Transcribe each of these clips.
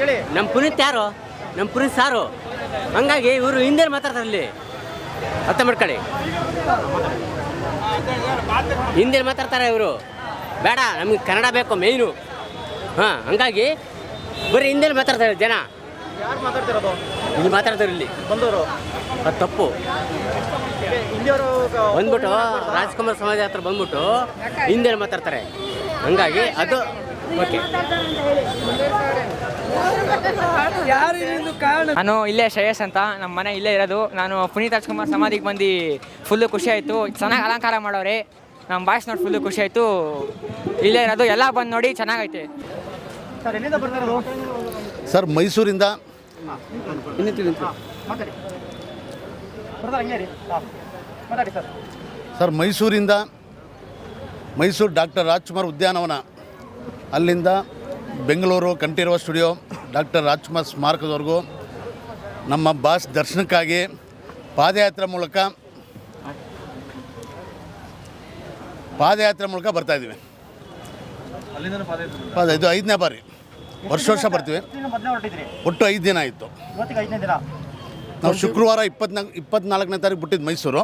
ಹೇಳಿ. ನಮ್ಮ ಪುನೀತ್ ಯಾರು? ನಮ್ಮ ಪುನೀತ್ ಸಾರು. ಹಂಗಾಗಿ ಇವರು ಹಿಂದೆ ಮಾತಾಡ್ತಾರೆ ಅಲ್ಲಿ. ಅರ್ಥ ಮಾಡ್ಕೊಳ್ಳಿ. ಹಿಂದೆ ಮಾತಾಡ್ತಾರೆ ಇವರು. ಬೇಡ ನಮಗೆ ಕನ್ನಡ ಬೇಕು ಮೇಯ್ನು ಹಾಂ ಹಂಗಾಗಿ ಬರೀ ಹಿಂದೆ ಮಾತಾಡ್ತಾರೆ ಜನ. ಇಲ್ಲಿ ಮಾತಾಡ್ತಾರೆ ಇಲ್ಲಿ. ಬಂದವರು. ಅದು ತಪ್ಪು. ಹಿಂದಿಯವರು ಬಂದ್ಬಿಟ್ಟು ರಾಜ್ಕುಮಾರ್ ಸಮಾಜ ಹತ್ರ ಬಂದ್ಬಿಟ್ಟು ಹಿಂದೆ ಮಾತಾಡ್ತಾರೆ. ಹಂಗಾಗಿ ಅದು ಓಕೆ ನಾನು ಇಲ್ಲೇ ಶ್ರೇಯಸ್ ಅಂತ ನಮ್ಮ ಮನೆ ಇಲ್ಲೇ ಇರೋದು. ನಾನು ಪುನೀತ್ ರಾಜ್ಕುಮಾರ್ ಸಮಾಧಿಗೆ ಬಂದು ಫುಲ್ಲು ಖುಷಿ ಆಯಿತು. ಚೆನ್ನಾಗಿ ಅಲಂಕಾರ ಮಾಡೋರೆ. ನಮ್ಮ ಬಾಯ್ಸ್ ನೋಡಿ ಫುಲ್ಲು ಖುಷಿ ಆಯಿತು. ಇಲ್ಲೇ ಇರೋದು ಎಲ್ಲ ಬಂದು ನೋಡಿ ಚೆನ್ನಾಗೈತೆ. ಸರ್ ಎಲ್ಲಿಂದ ಬರ್ತಿರೋದು ಸರ್ ಮೈಸೂರಿಂದ. ಸರ್ ಮೈಸೂರಿಂದ ಮೈಸೂರು ಡಾಕ್ಟರ್ ರಾಜ್ಕುಮಾರ್ ಉದ್ಯಾನವನ ಅಲ್ಲಿಂದ ಬೆಂಗಳೂರು ಕಂಠೀರವ ಸ್ಟುಡಿಯೋ ಡಾಕ್ಟರ್ ರಾಜ್ಕುಮಾರ್ ಸ್ಮಾರಕದವರೆಗೂ ನಮ್ಮ ಬಾಸ್ ದರ್ಶನಕ್ಕಾಗಿ ಪಾದಯಾತ್ರೆ ಮೂಲಕ ಪಾದಯಾತ್ರೆ ಮೂಲಕ ಬರ್ತಾ ಇದ್ದೀವಿ. ಪಾದ ಇದು ಐದನೇ ಬಾರಿ. ವರ್ಷ ವರ್ಷ ಬರ್ತೀವಿ. ಒಟ್ಟು ಐದು ದಿನ ಆಯಿತು. ಇವತ್ತಿಗೆ ಐದನೇ ದಿನ. ನಾವು ಶುಕ್ರವಾರ ಇಪ್ಪತ್ನಾಲ್ಕು ಇಪ್ಪತ್ನಾಲ್ಕನೇ ತಾರೀಕು ಬಿಟ್ಟಿದ್ದು ಮೈಸೂರು.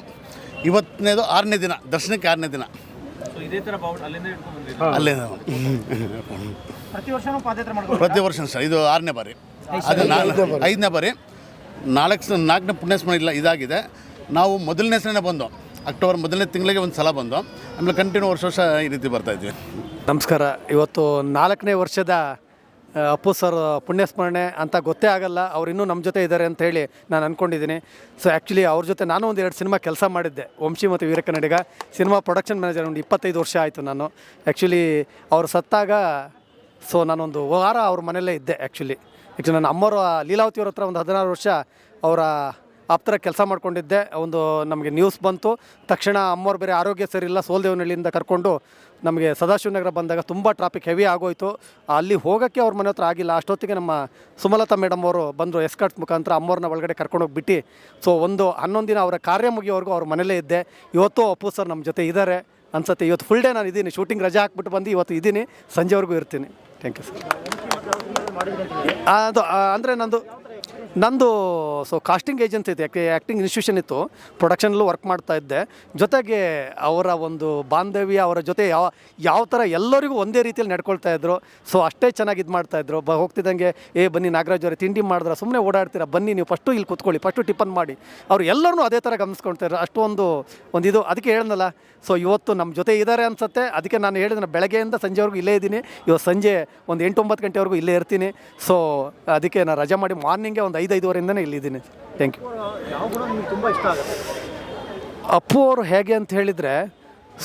ಇವತ್ತನೇದು ಆರನೇ ದಿನ ದರ್ಶನಕ್ಕೆ ಆರನೇ ದಿನ. ಅಲ್ಲೇ ಪ್ರತಿ ವರ್ಷ ಸರ್ ಇದು ಆರನೇ ಬಾರಿ. ಅದು ನಾಲ್ಕು ಐದನೇ ಬಾರಿ. ನಾಲ್ಕು ನಾಲ್ಕನೇ ಪುಣ್ಯಸ್ಮರಣ ಇಲ್ಲ ಇದಾಗಿದೆ. ನಾವು ಮೊದಲನೇ ಸಲನೇ ಬಂದು ಅಕ್ಟೋಬರ್ ಮೊದಲನೇ ತಿಂಗಳಿಗೆ ಒಂದು ಸಲ ಬಂದು ಆಮೇಲೆ ಕಂಟಿನ್ಯೂ ವರ್ಷ ವರ್ಷ ಈ ರೀತಿ ಬರ್ತಾ ಇದ್ವಿ. ನಮಸ್ಕಾರ. ಇವತ್ತು ನಾಲ್ಕನೇ ವರ್ಷದ ಅಪ್ಪು ಸರ್ ಪುಣ್ಯಸ್ಮರಣೆ ಅಂತ ಗೊತ್ತೇ ಆಗಲ್ಲ. ಅವ್ರು ಇನ್ನೂ ನಮ್ಮ ಜೊತೆ ಇದ್ದಾರೆ ಅಂತ ಹೇಳಿ ನಾನು ಅಂದ್ಕೊಂಡಿದ್ದೀನಿ ಸೊ ಆ್ಯಕ್ಚುಲಿ ಅವ್ರ ಜೊತೆ ನಾನು ಒಂದು ಎರಡು ಸಿನಿಮಾ ಕೆಲಸ ಮಾಡಿದ್ದೆ. ವಂಶಿ ಮತ್ತು ವೀರಕನ್ನಡಿಗ ಸಿನಿಮಾ ಪ್ರೊಡಕ್ಷನ್ ಮ್ಯಾನೇಜರ್ ಒಂದು ಇಪ್ಪತ್ತೈದು ವರ್ಷ ಆಯಿತು ನಾನು. ಆ್ಯಕ್ಚುಲಿ ಅವ್ರು ಸತ್ತಾಗ ಸೊ ನಾನೊಂದು ವಾರ ಅವ್ರ ಮನೆಯಲ್ಲೇ ಇದ್ದೆ ಆ್ಯಕ್ಚುಲಿ ಆ್ಯಕ್ಚುಲಿ ನನ್ನ ಅಮ್ಮರು ಲೀಲಾವತಿಯವ್ರ ಹತ್ರ ಒಂದು ಹದಿನಾರು ವರ್ಷ ಅವರ ಆಪ್ತರ ಕೆಲಸ ಮಾಡ್ಕೊಂಡಿದ್ದೆ. ಒಂದು ನಮಗೆ ನ್ಯೂಸ್ ಬಂತು. ತಕ್ಷಣ ಅಮ್ಮವ್ರು ಬೇರೆ ಆರೋಗ್ಯ ಸರಿಯಿಲ್ಲ ಸೋಲ್ದೇವನಹಳ್ಳಿಯಿಂದ ಕರ್ಕೊಂಡು ನಮಗೆ ಸದಾಶಿವನಗರ ಬಂದಾಗ ತುಂಬ ಟ್ರಾಫಿಕ್ ಹೆವಿ ಆಗೋಯ್ತು. ಅಲ್ಲಿ ಹೋಗೋಕ್ಕೆ ಅವ್ರ ಮನೆ ಹತ್ರ ಆಗಿಲ್ಲ. ಅಷ್ಟೊತ್ತಿಗೆ ನಮ್ಮ ಸುಮಲತಾ ಮೇಡಮ್ ಅವರು ಬಂದರು ಎಸ್ಕರ್ಟ್ ಮುಖಾಂತರ ಅಮ್ಮವ್ರನ್ನ ಒಳಗಡೆ ಕರ್ಕೊಂಡೋಗಿ ಬಿಟ್ಟು ಸೊ ಒಂದು ಹನ್ನೊಂದು ದಿನ ಅವರ ಕಾರ್ಯ ಮುಗಿಯೋವರೆಗೂ ಅವ್ರ ಮನೇಲೇ ಇದ್ದೆ. ಇವತ್ತು ಅಪ್ಪು ಸರ್ ನಮ್ಮ ಜೊತೆ ಇದ್ದಾರೆ ಅನ್ಸುತ್ತೆ, ಇವತ್ತು ಫುಲ್ ಡೇ ನಾನು ಇದ್ದೀನಿ. ಶೂಟಿಂಗ್ ರಜೆ ಹಾಕ್ಬಿಟ್ಟು ಬಂದು ಇವತ್ತು ಇದ್ದೀನಿ. ಸಂಜೆವರೆಗೂ ಇರ್ತೀನಿ. ಥ್ಯಾಂಕ್ ಯು ಸರ್ ಅದು ಅಂದರೆ ನಂದು ನಂದು ಸೊ ಕಾಸ್ಟಿಂಗ್ ಏಜೆನ್ಸಿ ಇದೆ ಯಾಕೆ ಆ್ಯಕ್ಟಿಂಗ್ ಇನ್ಸ್ಟಿಟ್ಯೂಷನ್ ಇತ್ತು. ಪ್ರೊಡಕ್ಷನಲ್ಲೂ ವರ್ಕ್ ಮಾಡ್ತಾ ಇದ್ದೆ. ಜೊತೆಗೆ ಅವರ ಒಂದು ಬಾಂಧವ್ಯ, ಅವರ ಜೊತೆ ಯಾವ ಯಾವ ಥರ ಎಲ್ಲರಿಗೂ ಒಂದೇ ರೀತಿಯಲ್ಲಿ ನಡ್ಕೊಳ್ತಾ ಇದ್ರು. ಸೊ ಅಷ್ಟೇ ಚೆನ್ನಾಗಿ ಇದು ಮಾಡ್ತಾಯಿದ್ರು ಬ, ಹೋಗ್ತಿದ್ದಂಗೆ, ಏ, ಬನ್ನಿ, ನಾಗರಾಜ್ ಅವರೇ, ತಿಂಡಿ ಮಾಡಿದ್ರೆ? ಸುಮ್ಮನೆ ಓಡಾಡ್ತೀರಾ? ಬನ್ನಿ, ನೀವು ಫಸ್ಟು ಇಲ್ಲಿ ಕೂತ್ಕೊಳ್ಳಿ ಫಸ್ಟು ಟಿಫನ್ ಮಾಡಿ. ಅವ್ರು ಎಲ್ಲರೂ ಅದೇ ಥರ ಗಮನಿಸ್ಕೊಳ್ತಾರೆ ಅಷ್ಟೊಂದು, ಒಂದು ಇದು, ಅದಕ್ಕೆ ಹೇಳ್ದಲ್ಲ ಸೊ ಇವತ್ತು ನಮ್ಮ ಜೊತೆ ಇದ್ದಾರೆ ಅನ್ಸುತ್ತೆ. ಅದಕ್ಕೆ ನಾನು ಹೇಳಿದ್ರೆ ಬೆಳಗ್ಗೆಯಿಂದ ಸಂಜೆವರೆಗೂ ಇಲ್ಲೇ ಇದ್ದೀನಿ. ಇವತ್ತು ಸಂಜೆ ಒಂದು ಎಂಟು ಒಂಬತ್ತು ಗಂಟೆವರೆಗೂ ಇಲ್ಲೇ ಇರ್ತೀನಿ. ಸೊ ಅದಕ್ಕೆ ನಾನು ರಜೆ ಮಾಡಿ ಮಾರ್ನಿಂಗೇ ಒಂದು ಐದು ಐದುವರೆಯಿಂದನೇ ಇಲ್ಲಿದ್ದೀನಿ ಥ್ಯಾಂಕ್ ಯು ತುಂಬ ಇಷ್ಟ ಆಗುತ್ತೆ? ಅಪ್ಪು ಅವರು ಹೇಗೆ ಅಂತ ಹೇಳಿದರೆ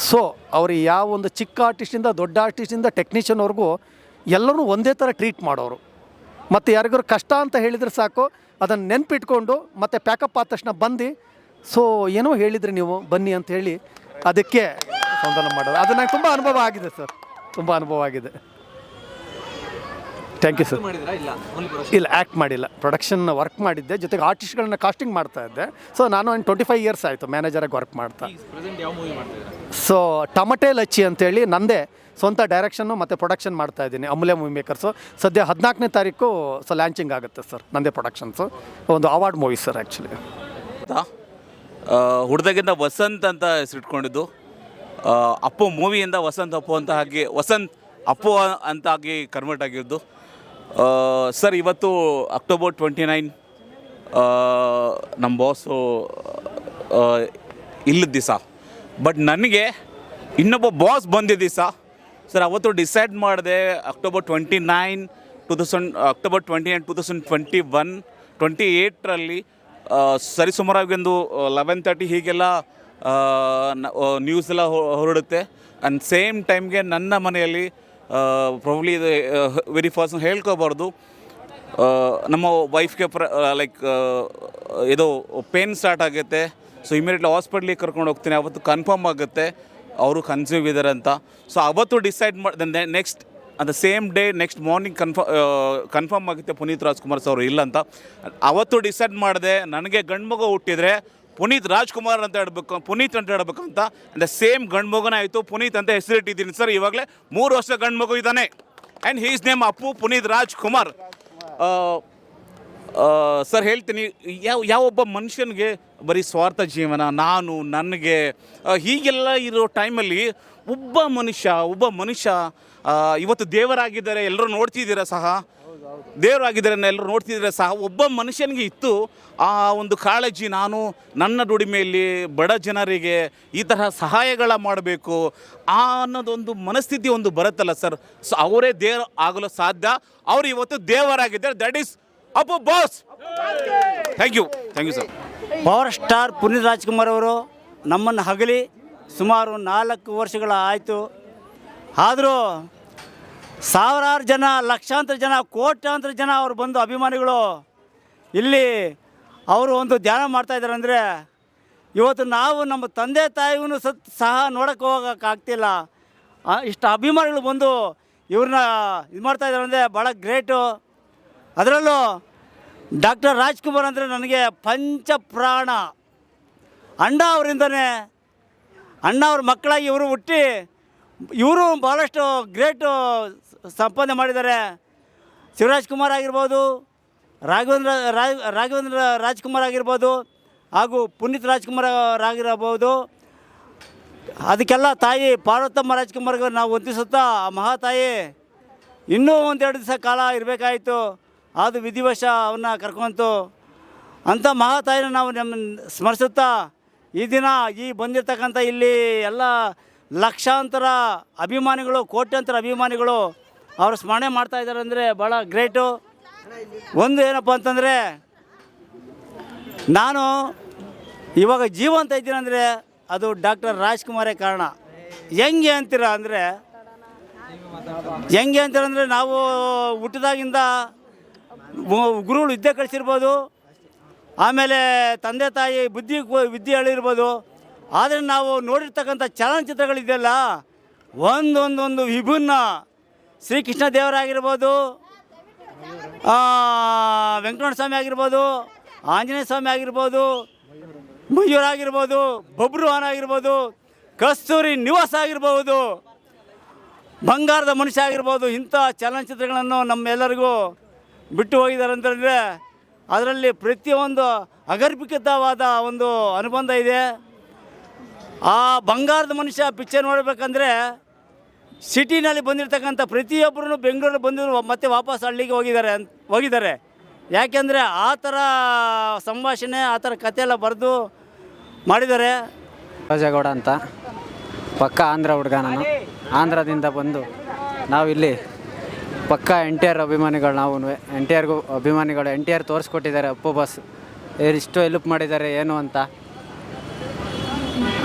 ಸೊ ಅವರು ಯಾವ ಒಂದು ಚಿಕ್ಕ ಆರ್ಟಿಸ್ಟಿಂದ ದೊಡ್ಡ ಆರ್ಟಿಸ್ಟಿಂದ ಟೆಕ್ನಿಷಿಯನ್ವರೆಗೂ ಎಲ್ಲರೂ ಒಂದೇ ಥರ ಟ್ರೀಟ್ ಮಾಡೋರು. ಮತ್ತು ಯಾರಿಗಾರು ಕಷ್ಟ ಅಂತ ಹೇಳಿದರೆ ಸಾಕು ಅದನ್ನು ನೆನ್ಪಿಟ್ಕೊಂಡು ಮತ್ತು ಪ್ಯಾಕಪ್ ಆದ ತಕ್ಷಣ ಬಂದು ಸೊ ಏನೋ ಹೇಳಿದ್ರಿ ನೀವು ಬನ್ನಿ ಅಂತ ಹೇಳಿ ಅದಕ್ಕೆ ಸಂಧಾನ ಮಾಡೋದು ಅದು ನಂಗೆ ತುಂಬ ಅನುಭವ ಆಗಿದೆ ಸರ್. ತುಂಬ ಅನುಭವ ಆಗಿದೆ. ಥ್ಯಾಂಕ್ ಯು ಸರ್ ಇಲ್ಲ? ಆ್ಯಕ್ಟ್ ಮಾಡಿಲ್ಲ. ಪ್ರೊಡಕ್ಷನ್ ವರ್ಕ್ ಮಾಡಿದ್ದೆ. ಜೊತೆಗೆ ಆರ್ಟಿಸ್ಟ್ಗಳನ್ನ ಕಾಸ್ಟಿಂಗ್ ಮಾಡ್ತಾ ಇದ್ದೆ. ಸೊ ನಾನು ಒಂದು ಟ್ವೆಂಟಿ ಫೈವ್ ಇಯರ್ಸ್ ಆಯಿತು ಮ್ಯಾನೇಜರಾಗಿ ವರ್ಕ್ ಮಾಡ್ತಾ. ಸೊ ಟಮಟೆ ಲಚ್ಚಿ ಅಂತೇಳಿ ನಂದೇ ಸ್ವಂತ ಡೈರೆಕ್ಷನ್ನು ಮತ್ತು ಪ್ರೊಡಕ್ಷನ್ ಮಾಡ್ತಾ ಇದ್ದೀನಿ ಅಮೂಲ್ಯ ಮೂವಿ ಮೇಕರ್ಸು ಸದ್ಯ ಹದಿನಾಲ್ಕನೇ ತಾರೀಕು ಸೊ ಲ್ಯಾಂಚಿಂಗ್ ಆಗುತ್ತೆ ಸರ್ ನಂದೇ ಪ್ರೊಡಕ್ಷನ್ಸು ಒಂದು ಅವಾರ್ಡ್ ಮೂವಿ ಸರ್ ಆ್ಯಕ್ಚುಲಿ ಹುಡ್ದಾಗಿಂದ ವಸಂತ್ ಅಂತ ಹೆಸರಿಟ್ಕೊಂಡಿದ್ದು ಅಪ್ಪು ಮೂವಿಯಿಂದ ವಸಂತ್ ಅಪ್ಪು ಅಂತ ಹಾಗೆ ವಸಂತ್ ಅಪ್ಪು ಅಂತ ಆಗಿ ಕನ್ವರ್ಟ್ ಆಗಿದ್ದು. ಸರ್, ಇವತ್ತು ಅಕ್ಟೋಬರ್ ಟ್ವೆಂಟಿ ನೈನ್ ನಮ್ಮ ಬಾಸು ಇಲ್ಲದ ದಿವಸ ಬಟ್ ನನಗೆ ಇನ್ನೊಬ್ಬ ಬಾಸ್ ಬಂದಿದ್ದ ದಿವಸ ಸರ್ ಅವತ್ತು ಡಿಸೈಡ್ ಮಾಡಿದೆ October twenty nine two thousand October twenty nine two thousand twenty one twenty ಏಯ್ಟ್ರಲ್ಲಿ ಸರಿಸುಮಾರಾಗಿ ಒಂದು ಲೆವೆನ್ ತರ್ಟಿ ಹೀಗೆಲ್ಲ ನ್ಯೂಸ್ ಎಲ್ಲ ಹೊರಡುತ್ತೆ. ಆ್ಯಂಡ್ ಸೇಮ್ ಟೈಮ್ಗೆ ನನ್ನ ಮನೆಯಲ್ಲಿ ಪ್ರಾಬ್ಲಿ ಇದು ವೆರಿ ಫಸ್ಟ್ ಹೇಳ್ಕೋಬಾರ್ದು. ನಮ್ಮ ವೈಫ್ಗೆ ಪ್ರ ಲೈಕ್ ಇದು ಪೇನ್ ಸ್ಟಾರ್ಟ್ ಆಗುತ್ತೆ. ಸೊ ಇಮಿಡಿಯೇಟ್ಲಿ ಹಾಸ್ಪಿಟ್ಲಿಗೆ ಕರ್ಕೊಂಡು ಹೋಗ್ತೀನಿ. ಅವತ್ತು ಕನ್ಫರ್ಮ್ ಆಗುತ್ತೆ. ಅವರು ಕನ್ಸ್ಯೂಮ್ ಇದ್ದಾರೆ ಅಂತ. ಸೊ ಅವತ್ತು ಡಿಸೈಡ್ ಮಾಡಿ ನೆಕ್ಸ್ಟ್ ಅಂತ same day next morning confirm confirm ಆಗುತ್ತೆ ಪುನೀತ್ ರಾಜ್ಕುಮಾರ್ ಸರ್ ಇಲ್ಲ ಅಂತ. ಅವತ್ತು ಡಿಸೈಡ್ ಮಾಡಿದೆ. ನನಗೆ ಗಂಡು ಮಗು ಹುಟ್ಟಿದರೆ ಪುನೀತ್ ರಾಜ್ಕುಮಾರ್ ಅಂತ ಹೇಳ್ಬೇಕು, ಪುನೀತ್ ಅಂತ ಹೇಳ್ಬೇಕು ಅಂತ. ಅಂದರೆ ಸೇಮ್ ಗಂಡ್ಮಗುನೇ ಆಯಿತು, ಪುನೀತ್ ಅಂತ ಹೆಸರಿಟ್ಟಿದ್ದೀನಿ ಸರ್, ಇವಾಗಲೇ ಮೂರು ವರ್ಷ ಗಂಡ್ಮಗು ಇದ್ದಾನೆ. And he's name Appu Puneeth Rajkumar. Sir ಹೇಳ್ತೀನಿ, ಯಾವ ಯಾವೊಬ್ಬ ಮನುಷ್ಯನಿಗೆ ಬರೀ ಸ್ವಾರ್ಥ ಜೀವನ, ನಾನು, ನನಗೆ ಹೀಗೆಲ್ಲ ಇರೋ ಟೈಮಲ್ಲಿ ಒಬ್ಬ ಮನುಷ್ಯ ಒಬ್ಬ ಮನುಷ್ಯ ಇವತ್ತು ದೇವರಾಗಿದ್ದಾರೆ, ಎಲ್ಲರೂ ನೋಡ್ತಿದ್ದೀರಾ ಸಹ? ದೇವರಾಗಿದ್ದಾರೆ ಎಲ್ಲರೂ ನೋಡ್ತಿದ್ರೆ ಸಹ ಒಬ್ಬ ಮನುಷ್ಯನಿಗೆ ಇತ್ತು, ಆ ಒಂದು ಕಾಳಜಿ ನಾನು, ನನ್ನ ದುಡಿಮೆಯಲ್ಲಿ ಬಡ ಜನರಿಗೆ ಈ ತರಹ ಸಹಾಯಗಳ ಮಾಡಬೇಕು ಆ ಅನ್ನೋದೊಂದು ಮನಸ್ಥಿತಿ ಒಂದು ಬರುತ್ತಲ್ಲ ಸರ್. ಸೊ ಅವರೇ ದೇವ್ರ ಆಗಲು ಸಾಧ್ಯ. ಅವರು ಇವತ್ತು ದೇವರಾಗಿದ್ದಾರೆ. That is Appu boss thank you thank you sir power star Puneeth Rajkumar ಅವರು ನಮ್ಮನ್ನು ಹಗಲಿ ಸುಮಾರು ನಾಲ್ಕು ವರ್ಷಗಳ ಆಯಿತು ಆದರೂ ಸಾವಿರಾರು ಜನ, ಲಕ್ಷಾಂತರ ಜನ, ಕೋಟ್ಯಾಂತರ ಜನ ಅವರು ಬಂದು ಅಭಿಮಾನಿಗಳು ಇಲ್ಲಿ ಅವರು ಒಂದು ಧ್ಯಾನ ಮಾಡ್ತಾ ಇದ್ದಾರೆ ಅಂದರೆ ಇವತ್ತು ನಾವು ನಮ್ಮ ತಂದೆ ತಾಯಿಗೂ ಸತ್ ಸಹ ನೋಡೋಕ್ಕೆ ಹೋಗೋಕ್ಕಾಗ್ತಿಲ್ಲ ಇಷ್ಟು ಅಭಿಮಾನಿಗಳು ಬಂದು ಇವ್ರನ್ನ ಇದು ಮಾಡ್ತಾ ಇದ್ದಾರೆ ಅಂದರೆ ಭಾಳ ಗ್ರೇಟು ಅದರಲ್ಲೂ ಡಾಕ್ಟರ್ ರಾಜ್ಕುಮಾರ್ ಅಂದರೆ ನನಗೆ ಪಂಚಪ್ರಾಣ. ಅಣ್ಣ ಅವರಿಂದನೇ ಅಣ್ಣ ಅವ್ರ ಮಕ್ಕಳಾಗಿ ಇವರು ಹುಟ್ಟಿ ಇವರು ಭಾಳಷ್ಟು ಗ್ರೇಟು ಸಂಪಾದನೆ ಮಾಡಿದ್ದಾರೆ. ಶಿವರಾಜ್ ಕುಮಾರ್ ಆಗಿರ್ಬೋದು, ರಾಘವೇಂದ್ರ ರಾಘವೇಂದ್ರ ರಾಜ್ಕುಮಾರ್ ಆಗಿರ್ಬೋದು, ಹಾಗೂ ಪುನೀತ್ ರಾಜ್ಕುಮಾರ್ ಆಗಿರಬಹುದು. ಅದಕ್ಕೆಲ್ಲ ತಾಯಿ ಪಾರ್ವತಮ್ಮ ರಾಜ್ಕುಮಾರ್ಗೆ ನಾವು ವಂದಿಸುತ್ತಾ, ಆ ಮಹಾತಾಯಿ ಇನ್ನೂ ಒಂದೆರಡು ದಿವಸ ಕಾಲ ಇರಬೇಕಾಯಿತು. ಅದು ವಿಧಿವಶ ಅವನ್ನ ಕರ್ಕೊಂತು. ಅಂಥ ಮಹಾತಾಯಿನ ನಾವು ನಮ್ಮ ಸ್ಮರಿಸುತ್ತಾ, ಈ ದಿನ ಈ ಬಂದಿರತಕ್ಕಂಥ ಇಲ್ಲಿ ಎಲ್ಲ ಲಕ್ಷಾಂತರ ಅಭಿಮಾನಿಗಳು, ಕೋಟ್ಯಂತರ ಅಭಿಮಾನಿಗಳು ಅವರು ಸ್ಮರಣೆ ಮಾಡ್ತಾ ಇದ್ದಾರೆ ಅಂದರೆ ಭಾಳ ಗ್ರೇಟು. ಒಂದು ಏನಪ್ಪ ಅಂತಂದರೆ, ನಾನು ಇವಾಗ ಜೀವಂತ ಇದ್ದೀನಂದರೆ ಅದು ಡಾಕ್ಟರ್ ರಾಜ್ಕುಮಾರೇ ಕಾರಣ. ಹೆಂಗೆ ಅಂತೀರ ಅಂದರೆ, ಹೆಂಗೆ ಅಂತೀರಂದರೆ ನಾವು ಹುಟ್ಟಿದಾಗಿಂದ ಗುರುಗಳು ವಿದ್ಯೆ ಕಳಿಸಿರ್ಬೋದು. ಆಮೇಲೆ ತಂದೆ ತಾಯಿ ಬುದ್ಧಿ ವಿದ್ಯೆ ಹೇಳಿರ್ಬೋದು ಆದರೆ ನಾವು ನೋಡಿರ್ತಕ್ಕಂಥ ಚಲನಚಿತ್ರಗಳಿದೆಯಲ್ಲ, ಒಂದೊಂದೊಂದು ವಿಭಿನ್ನ. ಶ್ರೀಕೃಷ್ಣ ದೇವರಾಗಿರ್ಬೋದು ವೆಂಕಟರಮಣ ಸ್ವಾಮಿ ಆಗಿರ್ಬೋದು, ಆಂಜನೇಯ ಸ್ವಾಮಿ ಆಗಿರ್ಬೋದು ಮಯೂರ ಆಗಿರ್ಬೋದು ಬಬ್ರುವಾನ್ ಆಗಿರ್ಬೋದು, ಕಸ್ತೂರಿ ನಿವಾಸ ಆಗಿರ್ಬೋದು, ಬಂಗಾರದ ಮನುಷ್ಯ ಆಗಿರ್ಬೋದು, ಇಂಥ ಚಲನಚಿತ್ರಗಳನ್ನು ನಮ್ಮೆಲ್ಲರಿಗೂ ಬಿಟ್ಟು ಹೋಗಿದ್ದಾರೆ ಅಂತಂದರೆ, ಅದರಲ್ಲಿ ಪ್ರತಿಯೊಂದು ಅಗರ್ಭಿಕತವಾದ ಒಂದು ಅನುಬಂಧ ಇದೆ. ಆ ಬಂಗಾರದ ಮನುಷ್ಯ ಪಿಕ್ಚರ್ ನೋಡಬೇಕಂದ್ರೆ ಸಿಟಿನಲ್ಲಿ ಬಂದಿರತಕ್ಕಂಥ ಪ್ರತಿಯೊಬ್ಬರೂ ಬೆಂಗಳೂರು ಬಂದು ಮತ್ತೆ ವಾಪಸ್ ಹಳ್ಳಿಗೆ ಹೋಗಿದ್ದಾರೆ ಅಂತ, ಹೋಗಿದ್ದಾರೆ. ಯಾಕೆಂದರೆ ಆ ಥರ ಸಂಭಾಷಣೆ, ಆ ಥರ ಕಥೆ ಎಲ್ಲ ಬರೆದು ಮಾಡಿದ್ದಾರೆ. ರಾಜಗೌಡ ಅಂತ. ಪಕ್ಕ ಆಂಧ್ರ ಹುಡುಗ ನಾನು. ಆಂಧ್ರದಿಂದ ಬಂದು ನಾವಿಲ್ಲಿ ಪಕ್ಕ ಎನ್ ಟಿ ಆರ್ ಅಭಿಮಾನಿಗಳು ನಾವು ಎನ್ ಟಿ ಆರ್ಗೂ ಅಭಿಮಾನಿಗಳು ಎನ್ ಟಿ ಆರ್ ತೋರಿಸ್ಕೊಟ್ಟಿದ್ದಾರೆ ಅಪ್ಪು ಬಸ್ ಇಷ್ಟು ಹೆಲ್ಪ್ ಮಾಡಿದ್ದಾರೆ ಏನು ಅಂತ.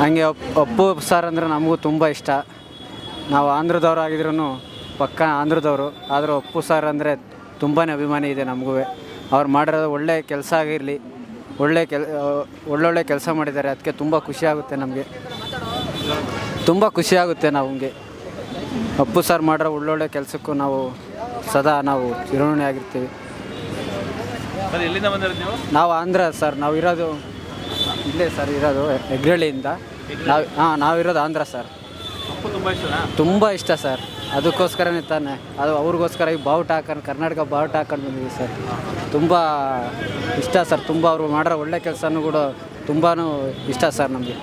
ಹಂಗೆ ಅಪ್ಪು ಸರ್ ಅಂದರೆ ನಮಗೂ ತುಂಬ ಇಷ್ಟ. ನಾವು ಆಂಧ್ರದವ್ರು ಆಗಿದ್ರು ಪಕ್ಕ ಆಂಧ್ರದವರು ಆದರೂ ಅಪ್ಪು ಸರ್ ಅಂದರೆ ತುಂಬಾ ಅಭಿಮಾನಿ ಇದೆ ನಮಗೂ. ಅವ್ರು ಮಾಡಿರೋದು ಒಳ್ಳೆ ಕೆಲಸ ಆಗಿರಲಿ ಒಳ್ಳೆ ಕೆಲ ಒಳ್ಳೊಳ್ಳೆ ಕೆಲಸ ಮಾಡಿದ್ದಾರೆ ಅದಕ್ಕೆ ತುಂಬ ಖುಷಿಯಾಗುತ್ತೆ ನಮಗೆ. ತುಂಬ ಖುಷಿಯಾಗುತ್ತೆ ನಮಗೆ. ಅಪ್ಪು ಸರ್ ಮಾಡಿರೋ ಒಳ್ಳೊಳ್ಳೆ ಕೆಲಸಕ್ಕೂ ನಾವು ಸದಾ ನಾವು ಚಿರೋಣಿ ಆಗಿರ್ತೀವಿ. ನಾವು ಆಂಧ್ರ ಸರ್ ನಾವು ಇರೋದು ಇಲ್ಲೇ ಸರ್ ಇರೋದು ಹೆಗ್ರಳ್ಳಿಯಿಂದ. ನಾವು ಹಾಂ ನಾವಿರೋದು ಆಂಧ್ರ ಸರ್. ತುಂಬ ಇಷ್ಟ ಸರ್. ಅದಕ್ಕೋಸ್ಕರನೇ ತಾನೆ. ಅದು ಅವ್ರಿಗೋಸ್ಕರ ಈ ಬಾವುಟ ಹಾಕೊಂಡು ಕರ್ನಾಟಕ ಬಾವುಟ ಹಾಕೊಂಡು ಬಂದಿದ್ದೀವಿ ಸರ್. ತುಂಬ ಇಷ್ಟ ಸರ್. ತುಂಬ ಅವರು ಮಾಡಿರೋ ಒಳ್ಳೆ ಕೆಲಸನೂ ಕೂಡ ತುಂಬಾ ಇಷ್ಟ ಸರ್ ನಮಗೆ.